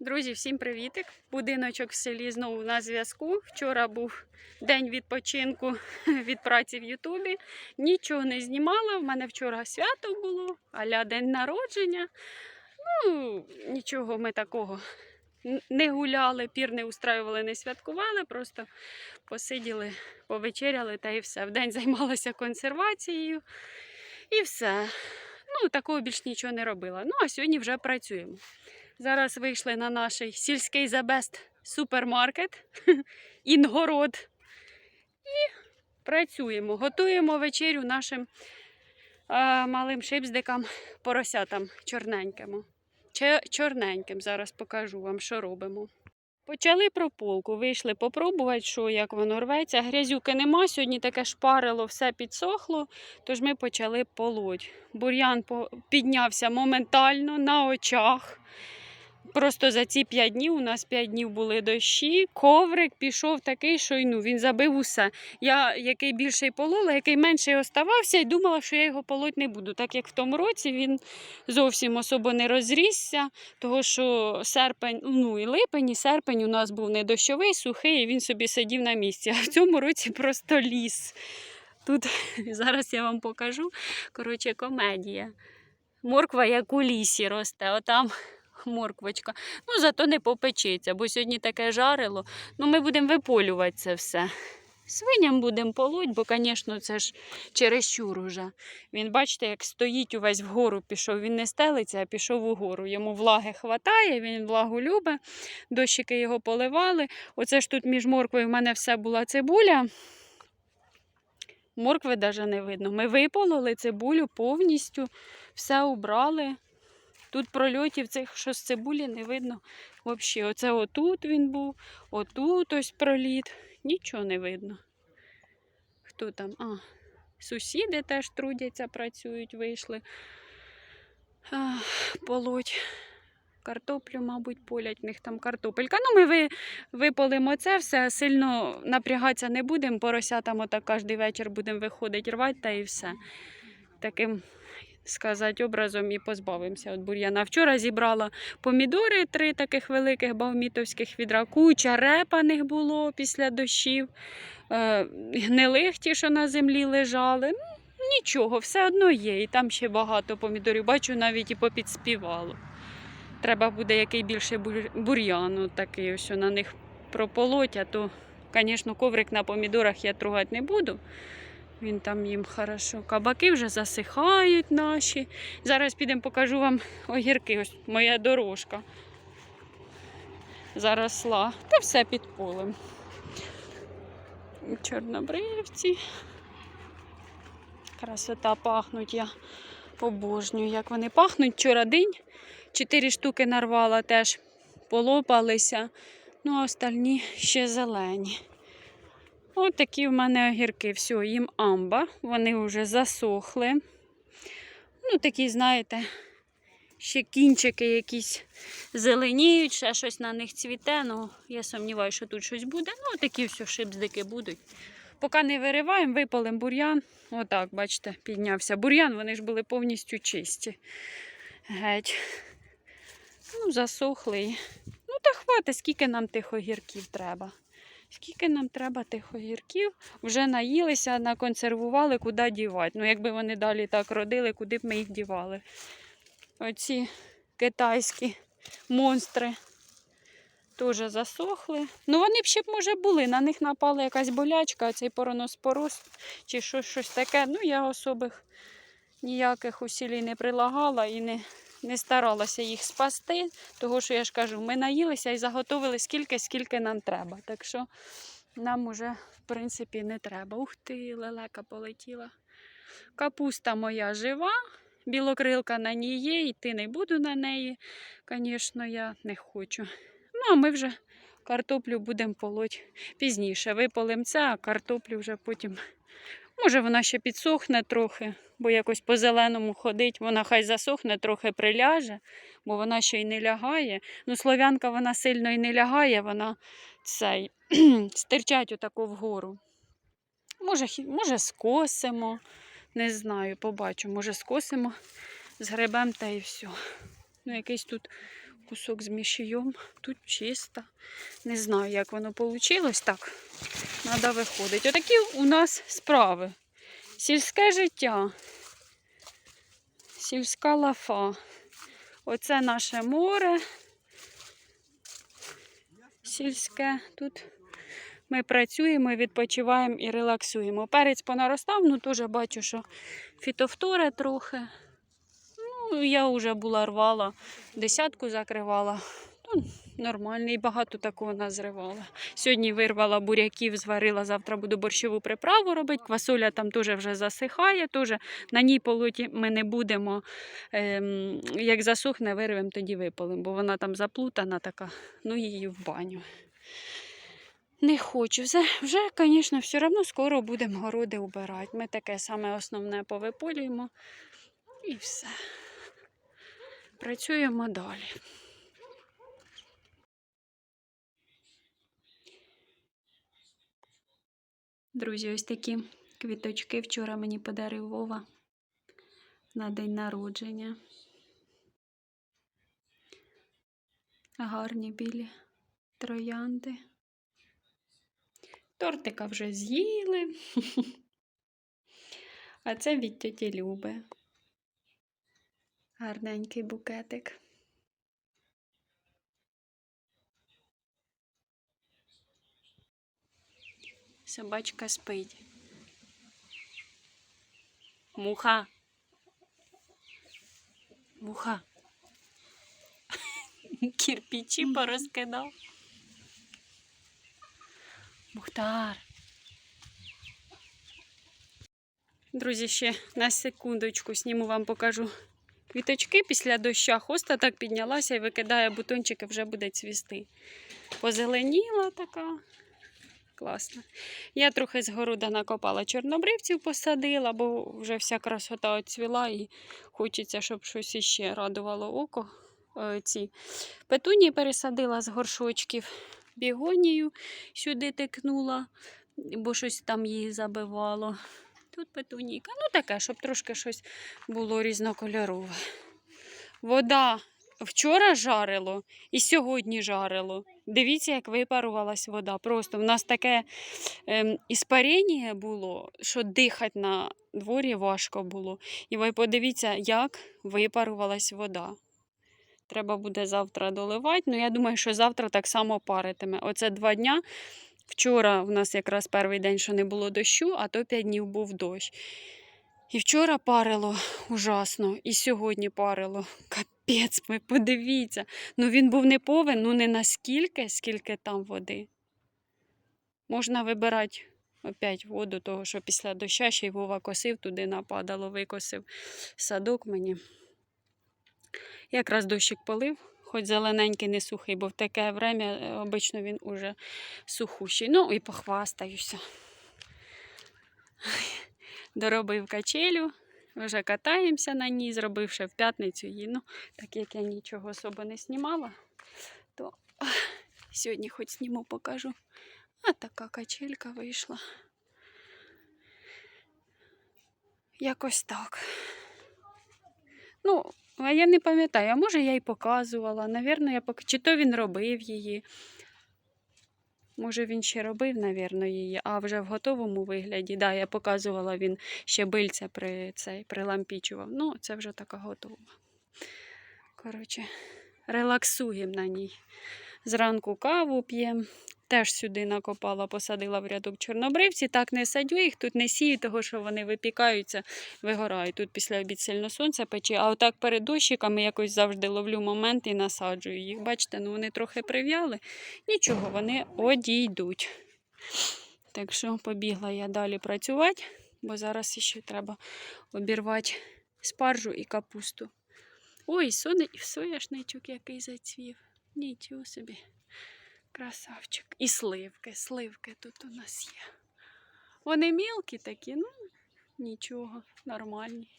Друзі, всім привітик! Будиночок в селі знову на зв'язку. Вчора був день відпочинку від праці в Ютубі. Нічого не знімала. В мене вчора свято було, аля день народження. Ну, нічого ми такого не гуляли, пір не устраювали, не святкували, просто посиділи, повечеряли та і все. Вдень займалася консервацією і все. Ну, такого більш нічого не робила. Ну, а сьогодні вже працюємо. Зараз вийшли на наш сільський забест супермаркет Інгород. І працюємо. Готуємо вечерю нашим а, малим шипздикам, поросятам чорненьким. Чорненьким зараз покажу вам, що робимо. Почали прополку, вийшли попробувати, що як воно рветься. Грязюки нема, сьогодні таке шпарило, все підсохло, тож ми почали полоть. Бур'ян піднявся моментально на очах. Просто за ці п'ять днів у нас п'ять днів були дощі. Коврик пішов такий, що ну, він забив усе. Я який більший полола, який менший оставався, і думала, що я його полоть не буду. Так як в тому році він зовсім особо не розрісся, того що серпень, ну і липень, і серпень у нас був не дощовий, сухий, і він собі сидів на місці. А в цьому році просто ліс. Тут зараз я вам покажу. Коротше, комедія. Морква як у лісі росте. Отам морквочка. Ну, зато не попечеться, бо сьогодні таке жарило. Ну, ми будемо виполювати це все. Свиням будемо полоть, бо, звісно, це ж чересчур уже. Він, бачите, як стоїть увесь вгору пішов. Він не стелиться, а пішов угору. Йому влаги хватає, він влагу любить. Дощики його поливали. Оце ж тут між морквою в мене все була цибуля. Моркви навіть не видно. Ми випололи цибулю повністю, все убрали. Тут прольотів цих, що з цибулі не видно взагалі. Оце отут він був, отут ось проліт. Нічого не видно. Хто там? А, сусіди теж трудяться, працюють, вийшли. А, полоть. Картоплю, мабуть, полять, в них там картопелька. Ну, ми ви, виполимо це все, сильно напрягатися не будемо. Поросятам отак кожен вечір будемо виходити, рвати та і все. Таким сказати, образом і позбавимося від бур'яна. Вчора зібрала помідори, три таких великих баумітовських відра, куча репаних було після дощів, е, гнилих ті, що на землі лежали. Ну, нічого, все одно є. І там ще багато помідорів. Бачу, навіть і попідспівало. Треба буде який більше бур- бур'ян, от такий ось на них прополоть, то, звісно, коврик на помідорах я трогати не буду. Він там їм хорошо. Кабаки вже засихають наші. Зараз підемо покажу вам огірки. Ось моя дорожка. Заросла. Та все під полем. Чорнобривці. Красота пахнуть. Я обожнюю, як вони пахнуть. Вчора день. Чотири штуки нарвала теж полопалися. Ну, а остальні ще зелені. Ось такі в мене огірки. Все, їм амба. Вони вже засохли. Ну, такі, знаєте, ще кінчики якісь зеленіють, ще щось на них цвіте. Ну, я сумніваюся, що тут щось буде. Ну, такі все шипздики будуть. Поки не вириваємо, випалимо бур'ян. Отак, бачите, піднявся. Бур'ян, вони ж були повністю чисті. Геть. Ну, засохли. Ну, та хватить, скільки нам тих огірків треба. Скільки нам треба тих огірків? Вже наїлися, наконсервували, куди дівати. Ну, якби вони далі так родили, куди б ми їх дівали. Оці китайські монстри теж засохли. Ну, вони б ще б, може, були. На них напала якась болячка, цей пороноспороз чи щось, щось таке. Ну, я особих ніяких усілій не прилагала і не, не старалася їх спасти, того що я ж кажу, ми наїлися і заготовили скільки, скільки нам треба. Так що нам уже, в принципі, не треба. Ух ти, лелека полетіла. Капуста моя жива, білокрилка на ній є, йти не буду на неї. Звісно, я не хочу. Ну, а ми вже картоплю будемо полоть пізніше. Виполим це, а картоплю вже потім. Може, вона ще підсохне трохи, бо якось по-зеленому ходить. Вона хай засохне, трохи приляже, бо вона ще й не лягає. Ну, слов'янка вона сильно і не лягає, вона цей, стирчать отако вгору. Може, може, скосимо, не знаю, побачу. Може, скосимо з грибем та і все. Ну, якийсь тут кусок з мішієм. Тут чисто. Не знаю, як воно вийшло. Так, треба виходити. Отакі у нас справи. Сільське життя. Сільська лафа. Оце наше море. Сільське. Тут ми працюємо, відпочиваємо і релаксуємо. Перець понаростав, ну теж бачу, що фітофтори трохи. Я вже була рвала, десятку закривала. Ну, нормально, і багато такого назривала. Сьогодні вирвала буряків, зварила, завтра буду борщову приправу робити. Квасоля там теж вже засихає, теж на ній полоті ми не будемо. Ем, як засохне, вирвемо, тоді випалимо, бо вона там заплутана така, ну її в баню. Не хочу. Вже, вже, звісно, все одно скоро будемо городи убирати. Ми таке саме основне повиполюємо і все. Працюємо далі. Друзі, ось такі квіточки вчора мені подарив Вова на день народження. Гарні білі троянди. Тортика вже з'їли. А це від тіті Люби. Гарненький букетик. Собачка спить. Муха. Муха. Кирпичі порозкидав. Мухтар. Друзі, ще на секундочку сніму вам покажу квіточки після доща. Хоста так піднялася і викидає бутончики, вже буде цвісти. Позеленіла така. Класно. Я трохи з города накопала чорнобривців, посадила, бо вже вся красота оцвіла і хочеться, щоб щось іще радувало око. Е, Ці петунії пересадила з горшочків бігонію сюди тикнула, бо щось там її забивало. Тут петунійка. Ну таке, щоб трошки щось було різнокольорове. Вода вчора жарило і сьогодні жарило. Дивіться, як випарувалась вода. Просто в нас таке ем, іспарення було, що дихати на дворі важко було. І ви подивіться, як випарувалась вода. Треба буде завтра доливати. Ну, я думаю, що завтра так само паритиме. Оце два дня. Вчора в нас якраз перший день, що не було дощу, а то п'ять днів був дощ. І вчора парило ужасно, і сьогодні парило. Капець, ви подивіться. Ну він був не повен, ну не наскільки, скільки там води. Можна вибирати опять воду, того, що після доща ще й Вова косив, туди нападало, викосив садок мені. Якраз дощик полив, хоч зелененький, не сухий, бо в таке время е, обично він уже сухущий. Ну і похвастаюся. Доробив качелю, вже катаємося на ній, зробивши в п'ятницю її. Ну, так як я нічого особо не знімала, то сьогодні хоч зніму, покажу. А така качелька вийшла. Якось так. Ну, а я не пам'ятаю, а може я й показувала. Навірно, я пок... чи то він робив її. Може, він ще робив, навірно, її, а вже в готовому вигляді. Да, я показувала, він ще бильця при цей, прилампічував. Ну, це вже така готова. Коротше, релаксуємо на ній. Зранку каву п'ємо. Теж сюди накопала, посадила в рядок чорнобривці. Так не садю їх, тут не сію, того що вони випікаються, вигорають. Тут після обід сильно сонце пече, а отак перед дощиками якось завжди ловлю момент і насаджую їх. Бачите, ну вони трохи прив'яли. Нічого, вони одійдуть. Так що побігла я далі працювати, бо зараз ще треба обірвати спаржу і капусту. Ой, сони... соняшничок який зацвів. Нічого собі. Красавчик. І сливки, сливки тут у нас є. Вони мілкі такі, ну нічого, нормальні.